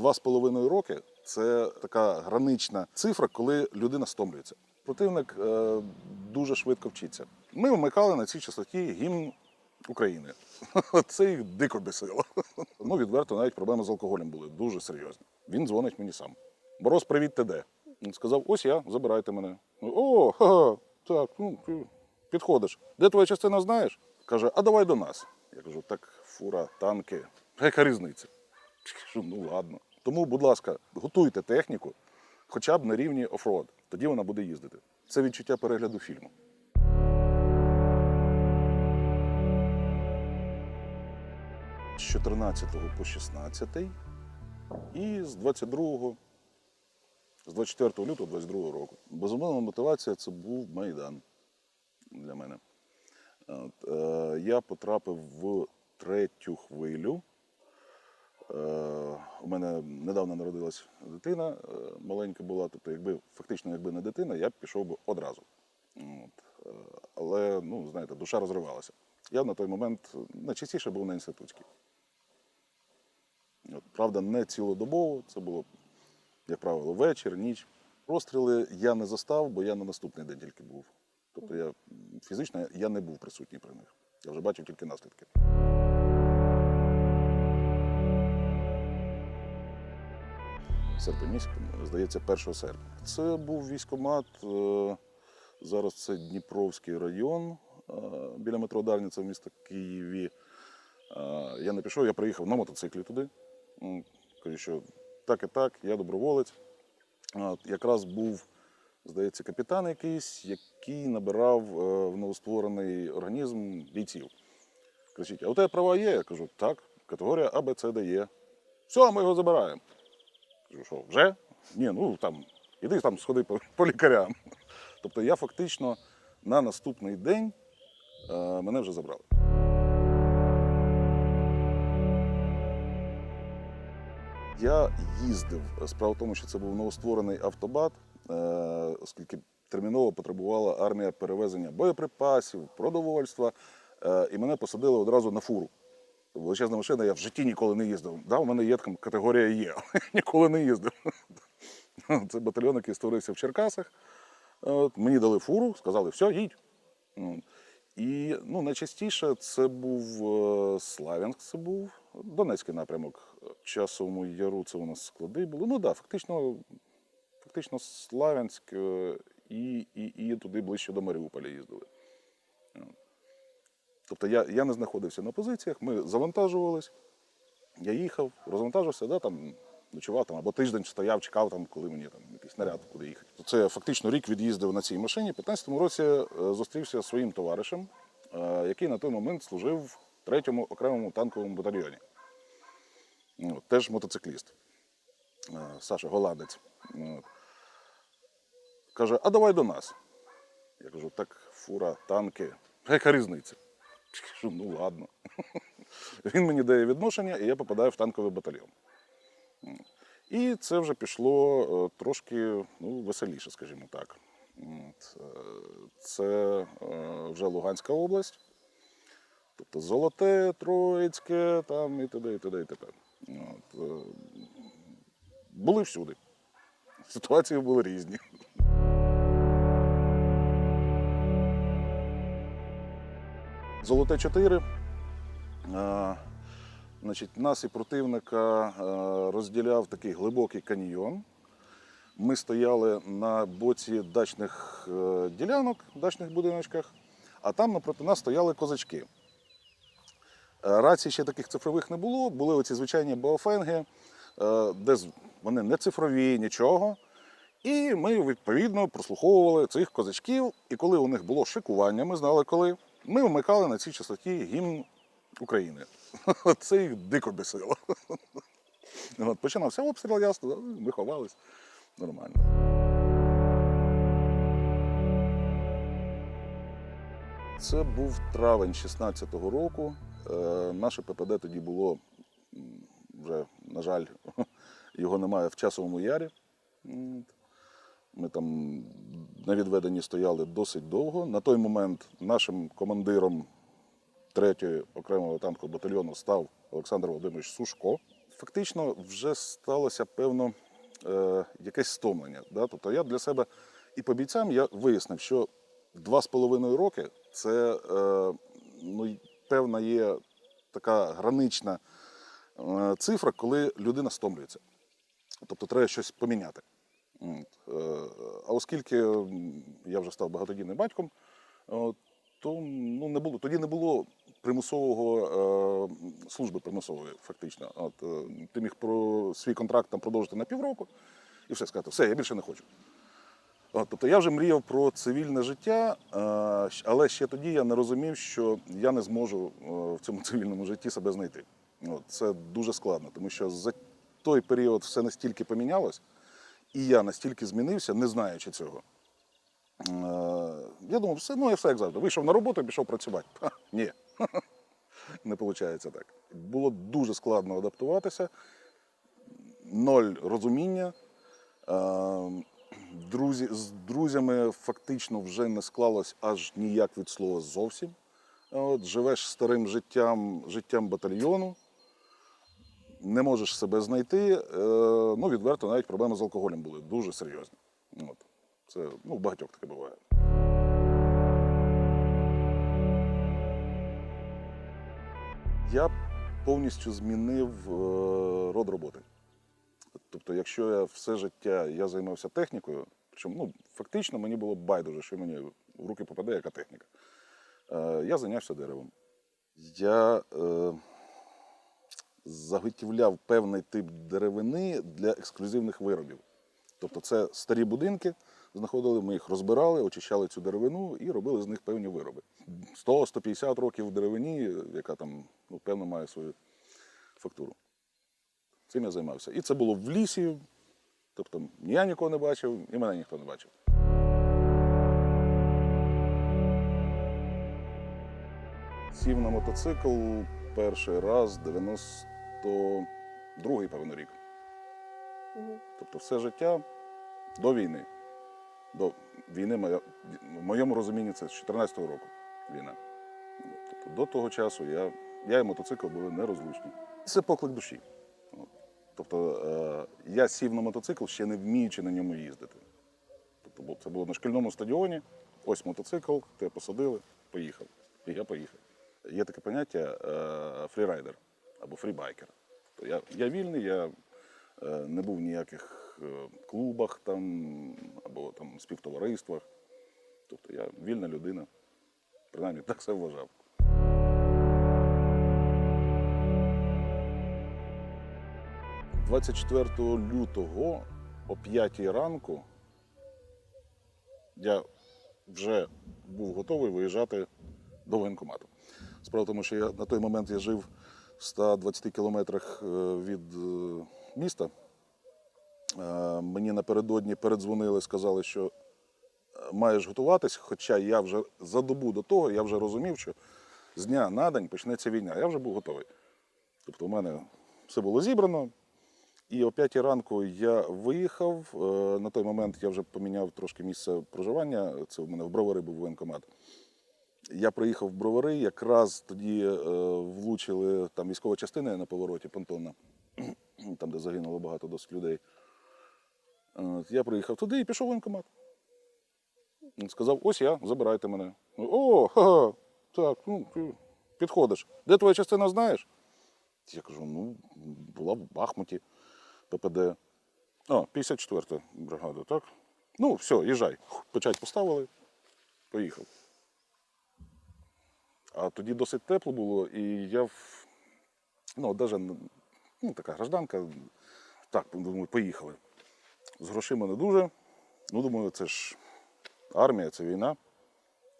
Два з половиною роки це така гранична цифра, коли людина стомлюється. Противник е, дуже швидко вчиться. Ми вмикали на цій частоті гімн України. Це їх дико бесило. Ну, відверто, навіть проблеми з алкоголем були дуже серйозні. Він дзвонить мені сам. Мороз, привіт, ти де? Він сказав: ось я, забирайте мене. О, ха, так, ну, ти підходиш. Де твоя частина знаєш? Каже, а давай до нас. Я кажу, так, фура, танки. Яка різниця? Кажу, ну ладно. Тому, будь ласка, готуйте техніку, хоча б на рівні офроад. Тоді вона буде їздити. Це відчуття перегляду фільму. З 14 по 16 і з 22 з 24 лютого 22 року. Безумовна мотивація це був Майдан для мене. От, е, я потрапив в третю хвилю. Е, у мене недавно народилась дитина, е, маленька була, тобто, якби фактично, якби не дитина, я б пішов би одразу. От. Е, але, ну, знаєте, душа розривалася. Я на той момент найчастіше був на інститутській. От, правда, не цілодобово, це було, як правило, вечір, ніч. Розстріли я не застав, бо я на наступний день тільки був. Тобто я фізично я не був присутній при них. Я вже бачив тільки наслідки. Серпень здається, 1 серпня. Це був військомат. е, Зараз це Дніпровський район е, біля метро Дарниця в місті Києві. Е, Я не пішов, я приїхав на мотоциклі туди. Кажу, що так і так, я доброволець. Якраз був, здається, капітан якийсь, який набирав в новостворений організм бійців. Кричить, а у тебе права є? Я кажу, так, категорія А, Б. Все, ми його забираємо. Кажу, що, вже? Ні, ну там, іди там сходи по, по лікарям. Тобто я фактично на наступний день е, мене вже забрали. Я їздив. Справа в тому, що це був новостворений автобат, е, оскільки терміново потребувала армія перевезення боєприпасів, продовольства, е, і мене посадили одразу на фуру. Величезна машина, я в житті ніколи не їздив. Да, у мене є там категорія Є, ніколи не їздив. Це батальйон, який створився в Черкасах. От, мені дали фуру, сказали, все, їдь. І ну, найчастіше це був е, Славянськ, це був Донецький напрямок. Часовому яру це у нас склади були. Ну так, да, фактично, фактично Славянськ е, і, і, і туди ближче до Маріуполя їздили. Тобто я, я не знаходився на позиціях, ми завантажувались, я їхав, розвантажився, да, там, ночував там, або тиждень стояв, чекав, там, коли мені там, якийсь наряд, куди їхати. Це фактично рік від'їздив на цій машині. У 15-му році е, зустрівся зі своїм товаришем, е, який на той момент служив в третьому окремому танковому батальйоні. Ну, теж мотоцикліст. Е, Саша Голландець. Каже, а давай до нас. Я кажу, так, фура, танки. Яка різниця? Кажу, ну ладно. Він мені дає відношення, і я попадаю в танковий батальйон. І це вже пішло е, трошки ну, веселіше, скажімо так. Е, Це е, вже Луганська область. Тобто Золоте, Троїцьке, там і т.д. і т.д. і т.п. Були всюди. Ситуації були різні. Золоте 4. Е, Значить, нас і противника е, розділяв такий глибокий каньйон. Ми стояли на боці дачних е, ділянок, дачних будиночках, а там напроти нас стояли козачки. Рацій ще таких цифрових не було, були оці звичайні баофенги, де вони не цифрові, нічого. І ми відповідно прослуховували цих козачків. І коли у них було шикування, ми знали коли. Ми вмикали на цій частоті гімн України. Це їх дико бесило. От, починався обстріл, ясно, ми ховались. Нормально. Це був травень 16-го року. Е, наше ППД тоді було вже, на жаль, його немає в часовому ярі. Ми там на відведенні стояли досить довго. На той момент нашим командиром 3-ї окремого танкового батальйону став Олександр Володимирович Сушко. фактично вже сталося певно е, якесь стомлення. Да? Тобто я для себе і по бійцям я вияснив, що два з половиною роки це е, ну, певна є така гранична е, цифра, коли людина стомлюється. Тобто треба щось поміняти. Е, А оскільки я вже став багатодітним батьком, е, то ну, не було, тоді не було примусового е, служби примусової, фактично. От, ти міг про свій контракт там продовжити на півроку і все сказати, все, я більше не хочу. От, тобто я вже мріяв про цивільне життя, але ще тоді я не розумів, що я не зможу в цьому цивільному житті себе знайти. От, це дуже складно, тому що за той період все настільки помінялось, і я настільки змінився, не знаючи цього. Е, Я думав, все, ну я все як завжди. Вийшов на роботу і пішов працювати. Ха, ні, не виходить так. Було дуже складно адаптуватися, ноль розуміння. Е, Друзі, з друзями фактично вже не склалось аж ніяк від слова зовсім. От, живеш старим життям, життям батальйону, не можеш себе знайти. Е, ну, відверто, навіть проблеми з алкоголем були дуже серйозні. От. Це ну, багатьох таке буває. Я повністю змінив е, род роботи. Тобто, якщо я все життя я займався технікою, причому ну, фактично мені було байдуже, що мені в руки попаде, яка техніка. Е, я зайнявся деревом. Я заготівляв певний тип деревини для ексклюзивних виробів. Тобто це старі будинки, знаходили, ми їх розбирали, очищали цю деревину і робили з них певні вироби. 100-150 років деревині, яка там ну, певно має свою фактуру. Цим я займався. І це було в лісі, тобто я нікого не бачив, і мене ніхто не бачив. Сів на мотоцикл перший раз 92-й, певно, рік. Тобто все життя до війни. До війни, моя, в моєму розумінні, це з 14-го року війна. Тобто до того часу я, я і мотоцикл були нерозлучні. Це поклик душі. Тобто е, я сів на мотоцикл, ще не вміючи на ньому їздити. Тобто це було на шкільному стадіоні, ось мотоцикл, тебе посадили, поїхав. І я поїхав. Є таке поняття е, фрірайдер або фрібайкер. Я, я вільний, я е, не був в ніяких е, клубах там, або там, співтовариствах. Тобто я вільна людина. Принаймні так себе вважав. – 24 лютого о 5 ранку я вже був готовий виїжджати до воєнкомату. Справа в тому, що я на той момент я жив 120 кілометрах е, від е, міста. Е, Мені напередодні передзвонили, сказали, що маєш готуватись, хоча я вже за добу до того я вже розумів, що з дня на день почнеться війна. Я вже був готовий. Тобто, у мене все було зібрано. І о 5 ранку я виїхав. На той момент я вже поміняв трошки місце проживання. Це у мене в Бровари був воєнкомат. Я приїхав в Бровари, якраз тоді е, влучили там військова частина на повороті понтонна, там, де загинуло багато досить людей. Я приїхав туди і пішов в воєнкомат. Сказав: ось я, забирайте мене. О, ха, так, ну, підходиш. Де твоя частина знаєш? Я кажу, ну, була в Бахмуті, ППД. А, 54-та бригада, так? Ну, все, їжджай. Печать поставили, поїхав. А тоді досить тепло було, і я в... ну, навіть ну, така гражданка. Так, думаю, поїхали. З грошима не дуже. Ну, думаю, це ж армія, це війна.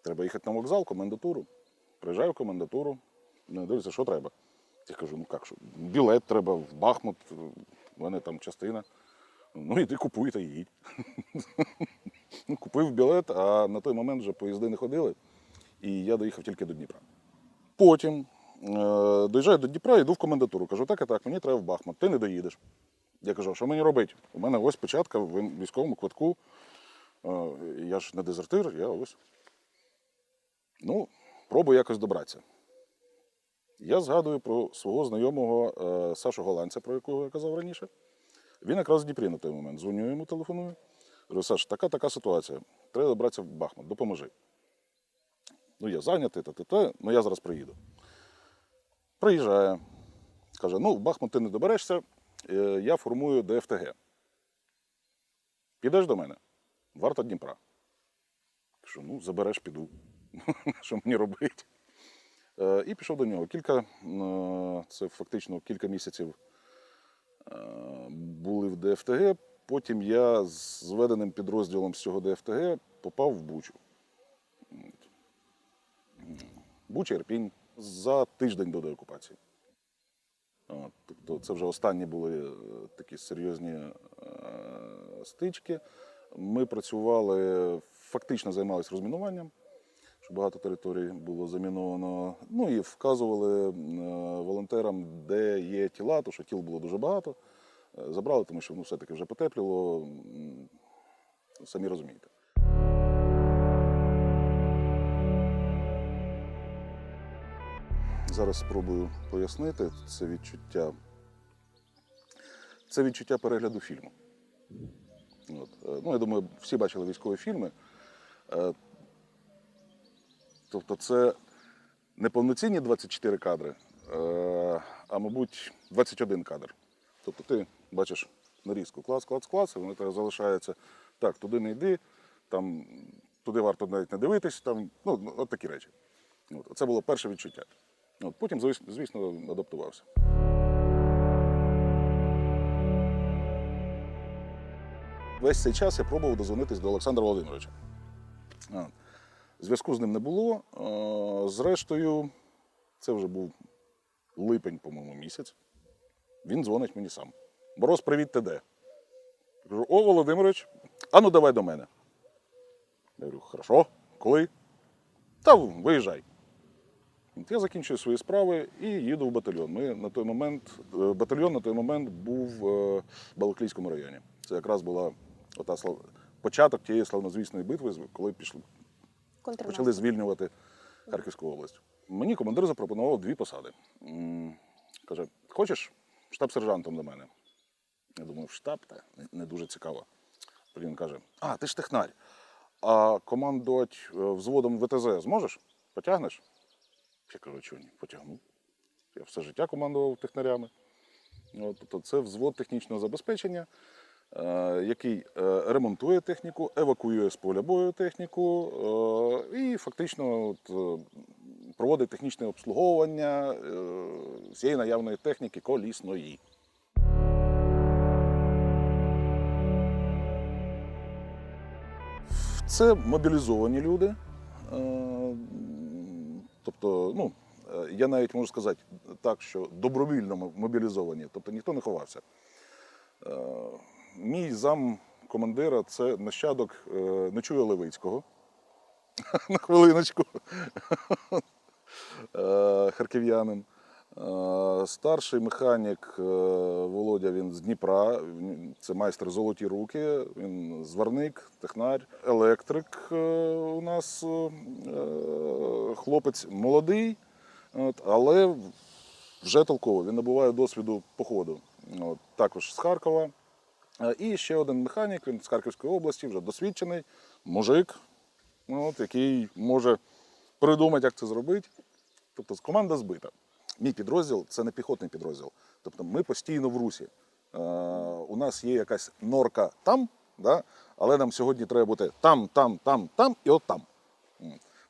Треба їхати на вокзал, комендатуру. Приїжджаю в комендатуру. Ну, дивлюся, що треба. Я кажу, ну як що, білет треба в Бахмут, в мене там частина. Ну, іди купуй та їдь. ну, купив білет, а на той момент вже поїзди не ходили, і я доїхав тільки до Дніпра. Потім е, доїжджаю до Дніпра, йду в комендатуру. Кажу, так і так, мені треба в Бахмут, ти не доїдеш. Я кажу, що мені робити? У мене ось печатка в військовому квитку. Е, я ж не дезертир, я ось. Ну, пробую якось добратися. Я згадую про свого знайомого е, Сашу Голландця, про якого я казав раніше. Він якраз в Дніпрі на той момент. Дзвоню йому, телефоную. Говорю, Саш, така така ситуація. Треба добратися в Бахмут, допоможи. Ну, я зайнятий, та, та, та, ну я зараз приїду. Приїжджає. Каже: ну, в Бахмут ти не доберешся, е, я формую ДФТГ. Підеш до мене? Варта Дніпра. Кажу, ну, забереш, піду. Що мені робити? Е, І пішов до нього. Кілька, е, це фактично кілька місяців були в ДФТГ. Потім я з зведеним підрозділом з цього ДФТГ попав в Бучу. Ірпінь за тиждень до деокупації. Тобто це вже останні були е, такі серйозні е, стички. Ми працювали, фактично займалися розмінуванням, що багато територій було заміновано. Ну і вказували е, волонтерам, де є тіла, тому що тіл було дуже багато. Забрали, тому що ну, все-таки вже потепліло. Самі розумієте. Зараз спробую пояснити це відчуття. Це відчуття перегляду фільму. От. е, Ну, я думаю, всі бачили військові фільми. Е, Тобто це не повноцінні 24 кадри, е, а, мабуть, 21 кадр. Тобто ти бачиш нарізку клас, клас, клас, і воно тебе залишається. Так, туди не йди, там, туди варто навіть не дивитись, там, ну, от такі речі. От. Це було перше відчуття. От. Потім, звісно, адаптувався. Весь цей час я пробував дозвонитись до Олександра Володимировича. Зв'язку з ним не було. Зрештою, це вже був липень, по-моєму, місяць. Він дзвонить мені сам. Мороз, привіт, ти де? Кажу, о, Володимирович, а ну давай до мене. Я говорю, хорошо, коли? Та виїжджай. Я закінчую свої справи і їду в батальйон. Ми на той момент, е, батальйон на той момент був е, в Балаклійському районі. Це якраз була ота слав- початок тієї славнозвісної битви, коли пішли почали звільнювати Харківську область. Мені командир запропонував дві посади. Каже, хочеш штаб-сержантом до мене? Я думаю, в штаб та не- дуже цікаво. Він каже: А, ти ж технарь. А командувати е, взводом ВТЗ зможеш? Потягнеш? Я кажу, чого ні, потягну. Я все життя командував технарями. Тобто це взвод технічного забезпечення, е, який е, ремонтує техніку, евакуює з поля бою техніку е, і фактично от, проводить технічне обслуговування всієї наявної техніки колісної. Це мобілізовані люди. Тобто, ну, е, я навіть можу сказати так, що добровільно мобілізовані, тобто ніхто не ховався. Е, Мій зам командира це нащадок е, Нечуя Левицького. На хвилиночку. Харків'янин. Е, Старший механік е, Володя він з Дніпра. Це майстер золоті руки. Він зварник, технар, електрик е, у нас хлопець молодий, але вже толково. Він набуває досвіду походу. Також з Харкова. І ще один механік, він з Харківської області, вже досвідчений, мужик, який може придумати, як це зробити. Тобто команда збита. Мій підрозділ це не піхотний підрозділ. Тобто ми постійно в русі. Е, у нас є якась норка там, да? але нам сьогодні треба бути там, там, там, там і от там.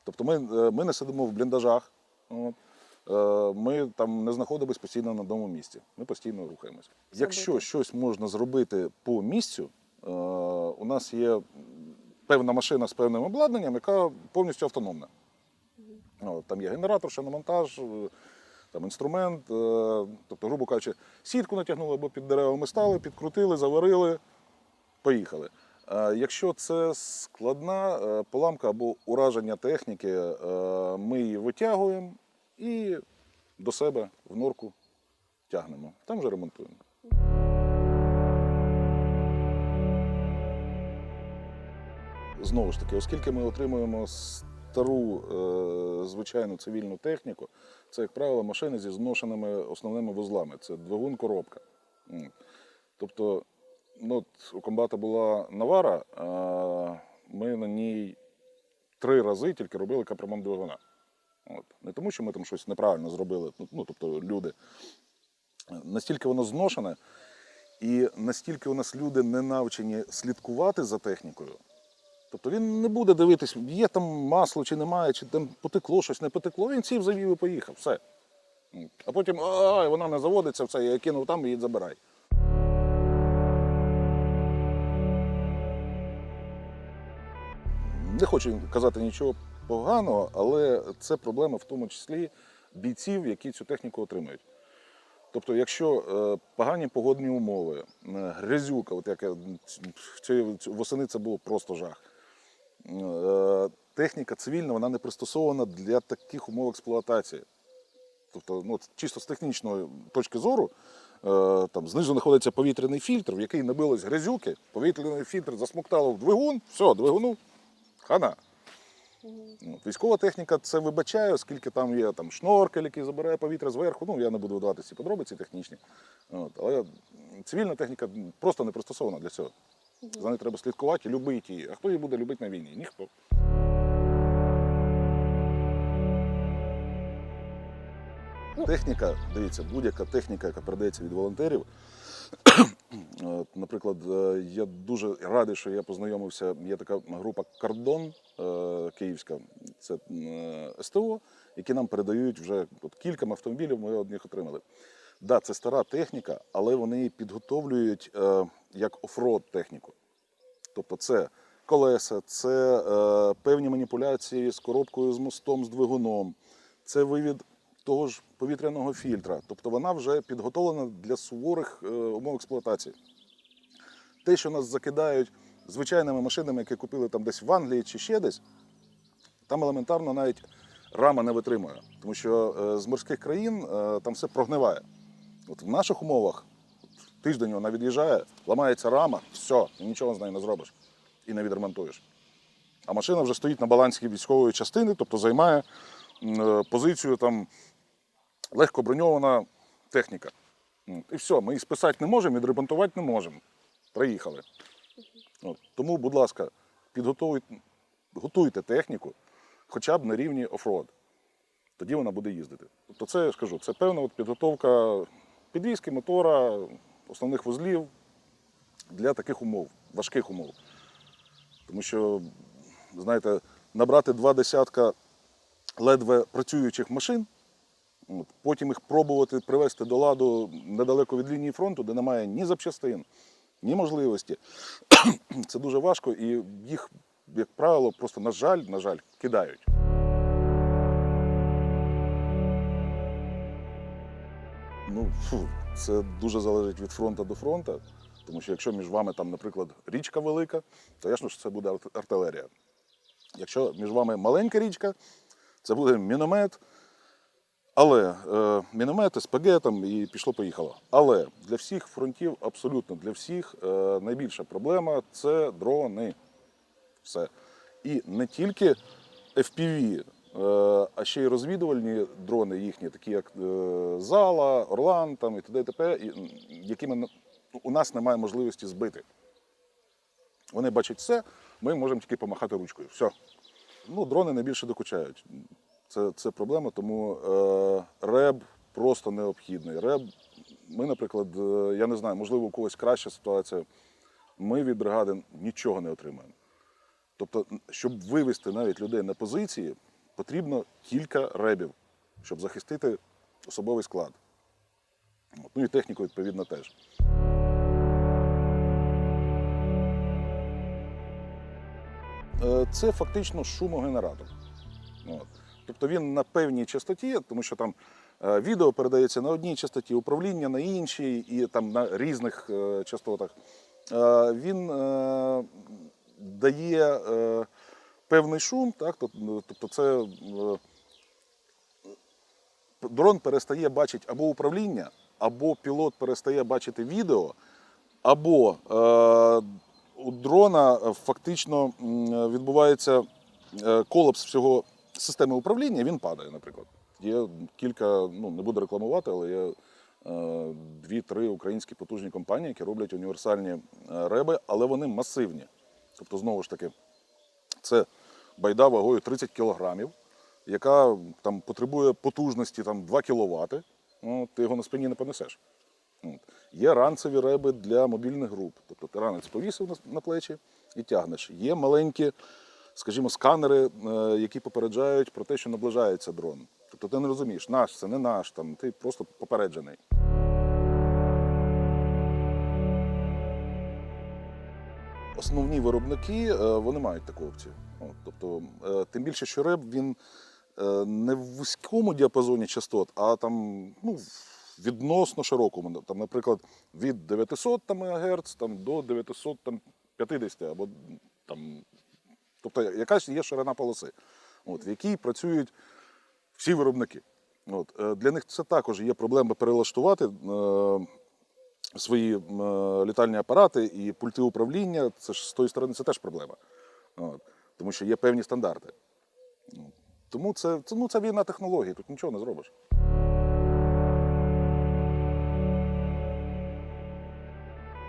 Тобто ми, е, ми не сидимо в бліндажах. От. Е, Ми там не знаходимося постійно на одному місці. Ми постійно рухаємося. Якщо щось можна зробити по місцю, е, у нас є певна машина з певним обладнанням, яка повністю автономна. Там є генератор, шиномонтаж, е, там інструмент. е, Тобто, грубо кажучи, сітку натягнули або під деревами стали, підкрутили, заварили, поїхали. Е, Якщо це складна е, поламка або ураження техніки, ми її витягуємо і до себе в норку тягнемо. Там вже ремонтуємо. Знову ж таки, оскільки ми отримуємо стару е, звичайну цивільну техніку, це, як правило, машини зі зношеними основними вузлами. Це двигун, коробка. Тобто, ну, от у комбата була навара, ми на ній три рази тільки робили капремонт двигуна. От. Не тому, що ми там щось неправильно зробили, ну, тобто люди. Настільки воно зношене, і настільки у нас люди не навчені слідкувати за технікою. Тобто він не буде дивитись, є там масло чи немає, чи там потекло щось, не потекло. Він сів, завів і поїхав. Все. А потім ай, вона не заводиться, все, я кинув там, її забирай. Не хочу казати нічого поганого, але це проблема в тому числі бійців, які цю техніку отримують. Тобто, якщо е, погані погодні умови, е, грязюка, от як я, восени це було просто жах. Е, техніка цивільна вона не пристосована для таких умов експлуатації. Тобто, ну, чисто з технічної точки зору, е, там знизу знаходиться повітряний фільтр, в який набилось грязюки, повітряний фільтр засмоктало в двигун, все, двигуну хана. Військова техніка це вибачає, оскільки там є там, шноркель, який забирає повітря зверху. Ну, я не буду вдавати ці подробиці технічні. От, але цивільна техніка просто не пристосована для цього. За нею треба слідкувати і любити її. А хто її буде любити на війні? Ніхто. Техніка, дивіться, будь-яка техніка, яка передається від волонтерів. Наприклад, е, я дуже радий, що я познайомився. Є така група Кордон е, Київська, це е, СТО, які нам передають вже от кілька автомобілів. Ми одних отримали. Да, це стара техніка, але вони підготовлюють як офроад техніку. Тобто це колеса, це е, певні маніпуляції з коробкою, з мостом, з двигуном, це вивід того ж повітряного фільтра. Тобто вона вже підготовлена для суворих е, умов експлуатації. Те, що нас закидають звичайними машинами, які купили там десь в Англії чи ще десь, там елементарно навіть рама не витримує. Тому що е, з морських країн е, там все прогниває. От в наших умовах тиждень вона від'їжджає, ламається рама, все, і нічого з нею не зробиш і не відремонтуєш. А машина вже стоїть на балансі військової частини, тобто займає е, позицію там легко броньована техніка. І все, ми її списати не можемо, відремонтувати не можемо. Приїхали. От. Тому, будь ласка, підготуйте готуйте техніку хоча б на рівні офроад. Тоді вона буде їздити. Тобто, це я ж кажу, це певна от підготовка підвізки, мотора, основних вузлів для таких умов, важких умов. Тому що, знаєте, набрати два десятка ледве працюючих машин, от, потім їх пробувати привести до ладу недалеко від лінії фронту, де немає ні запчастин, ні можливості. Це дуже важко і їх, як правило, просто, на жаль, на жаль, кидають. Ну, фу, це дуже залежить від фронту до фронту. Тому що якщо між вами, там, наприклад, річка велика, то ясно, що це буде артилерія. Якщо між вами маленька річка, це буде міномет. Але е, міномет, СПГ там і пішло-поїхало. Але для всіх фронтів, абсолютно для всіх, е, найбільша проблема це дрони. Все. І не тільки FPV, а ще й розвідувальні дрони їхні, такі як е, Зала, Орлан там, і т.д. і т.п., якими у нас немає можливості збити. Вони бачать все, ми можемо тільки помахати ручкою. Все. Ну, дрони найбільше докучають. Це, це проблема, тому е, реб просто необхідний. Реб, ми, наприклад, е, я не знаю, можливо, у когось краща ситуація. Ми від бригади нічого не отримаємо. Тобто, щоб вивести навіть людей на позиції, потрібно кілька ребів, щоб захистити особовий склад. От, Ну і техніку, відповідно, теж. Е, Це фактично шумогенератор. От. Тобто він на певній частоті, тому що там е, відео передається на одній частоті, управління на іншій і там на різних е, частотах. Він дає певний шум, так? ну, тобто це е, дрон перестає бачити або управління, або пілот перестає бачити відео, або е, у дрона фактично відбувається е, колапс всього системи управління, він падає, наприклад. Є кілька, ну не буду рекламувати, але є дві-три українські потужні компанії, які роблять універсальні реби, але вони масивні. Тобто, знову ж таки, це байда вагою 30 кілограмів, яка там потребує потужності там, 2 кВт, ну, ти його на спині не понесеш. От. Є ранцеві реби для мобільних груп. Тобто ти ранець повісив на, на плечі і тягнеш. Є маленькі, скажімо, сканери, е, які попереджають про те, що наближається дрон. Тобто ти не розумієш, наш це не наш, там, ти просто попереджений. Основні виробники е, вони мають таку опцію. Тобто, е, тим більше, що реп він е, не в вузькому діапазоні частот, а там ну, відносно широкому. Там, наприклад, від 900 там, МГц там, до 950 або там. Тобто якась є ширина полоси, от, в якій працюють всі виробники. От, для них це також є проблема перелаштувати. Свої е, літальні апарати і пульти управління, це ж з тої сторони це теж проблема. Тому що є певні стандарти. Тому це, це, ну, це війна технологій, тут нічого не зробиш.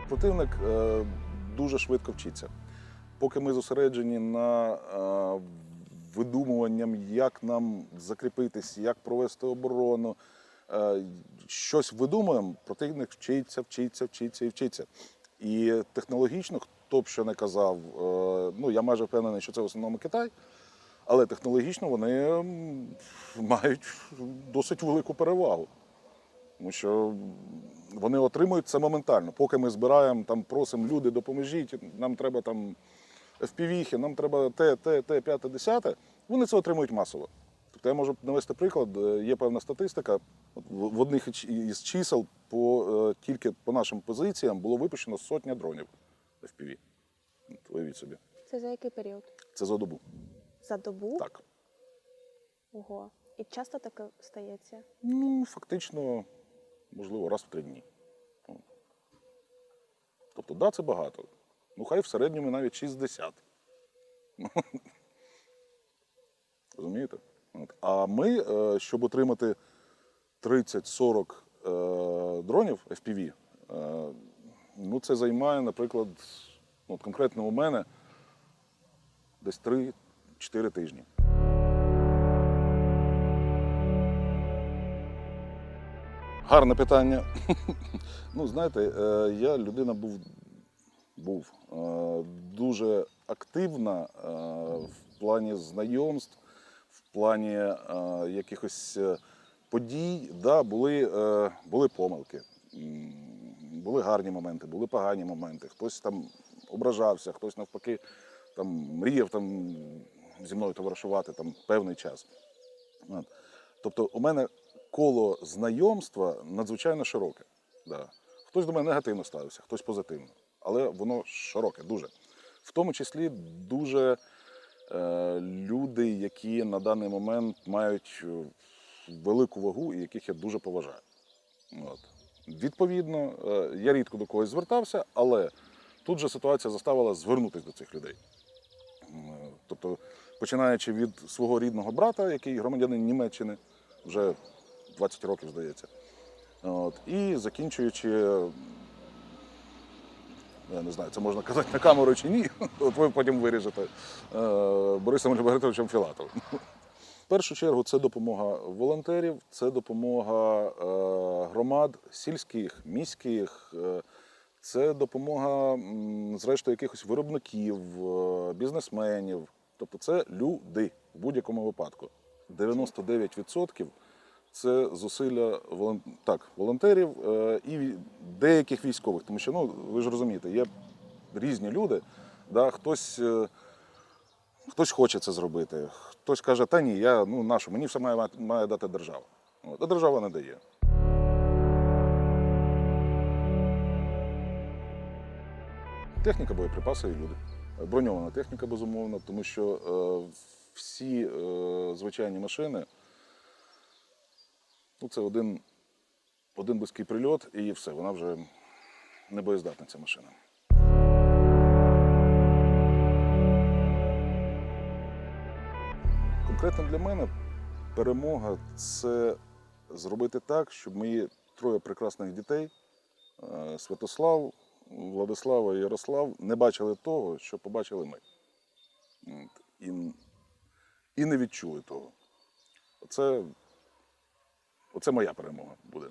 Противник е, дуже швидко вчиться. Поки ми зосереджені на е, видумуванням, як нам закріпитись, як провести оборону, щось видумуємо, противник вчиться, вчиться, вчиться і вчиться. І технологічно, хто б що не казав, е, ну я майже впевнений, що це в основному Китай, але технологічно вони мають досить велику перевагу. Тому що вони отримують це моментально. Поки ми збираємо, там просимо люди, допоможіть, нам треба там FPV, нам треба те, те, те, п'яте, десяте, вони це отримують масово. Тобто я можу навести приклад, е, є певна статистика. В одних із- чисел по, е, тільки по нашим позиціям було випущено сотня дронів FPV. Уявіть собі. Це за який період? Це за добу. За добу? Так. Ого. І часто таке стається? Ну, фактично, можливо, раз в три дні. Тобто, да, це багато. Ну, хай в середньому навіть 60. Розумієте? А ми, е, щоб отримати 30-40 е, дронів FPV, е, ну, це займає, наприклад, от конкретно у мене десь 3-4 тижні. Гарне питання. ну, знаєте, я людина був, був дуже активна в плані знайомств, плані е, якихось е, подій. Да, були, е, були помилки, були гарні моменти, були погані моменти. Хтось там ображався, хтось навпаки там, мріяв там, зі мною товаришувати там, певний час. От. Тобто, у мене коло знайомства надзвичайно широке. Да. Хтось до мене негативно ставився, хтось позитивно. Але воно широке, дуже. В тому числі дуже люди, які на даний момент мають е, велику вагу і яких я дуже поважаю. От. Відповідно, е, я рідко до когось звертався, але тут же ситуація заставила звернутися до цих людей. Е, Тобто, починаючи від свого рідного брата, який громадянин Німеччини, вже 20 років, здається. От, і закінчуючи, я не знаю, це можна казати на камеру чи ні, от ви потім виріжете е, Борисом Альбертовичем Філатовим. В першу чергу це допомога волонтерів, це допомога е, громад сільських, міських, е, це допомога, зрештою, якихось виробників, бізнесменів. Тобто це люди в будь-якому випадку. 99% це зусилля так, волонтерів е, і деяких військових. Тому що, ну, ви ж розумієте, є різні люди. Да, хтось, е, хтось хоче це зробити, хтось каже, та ні, я ну нашу, мені все має, має дати держава. А держава не дає. Техніка, боєприпаси і люди. Броньована техніка, безумовно, тому що е, всі е, звичайні машини ну, це один, один близький прильот і все, вона вже не боєздатна ця машина. Конкретно для мене перемога це зробити так, щоб мої троє прекрасних дітей е, Святослав, Владислава і Ярослав не бачили того, що побачили ми. І, і не відчули того. Оце, Оце моя перемога буде.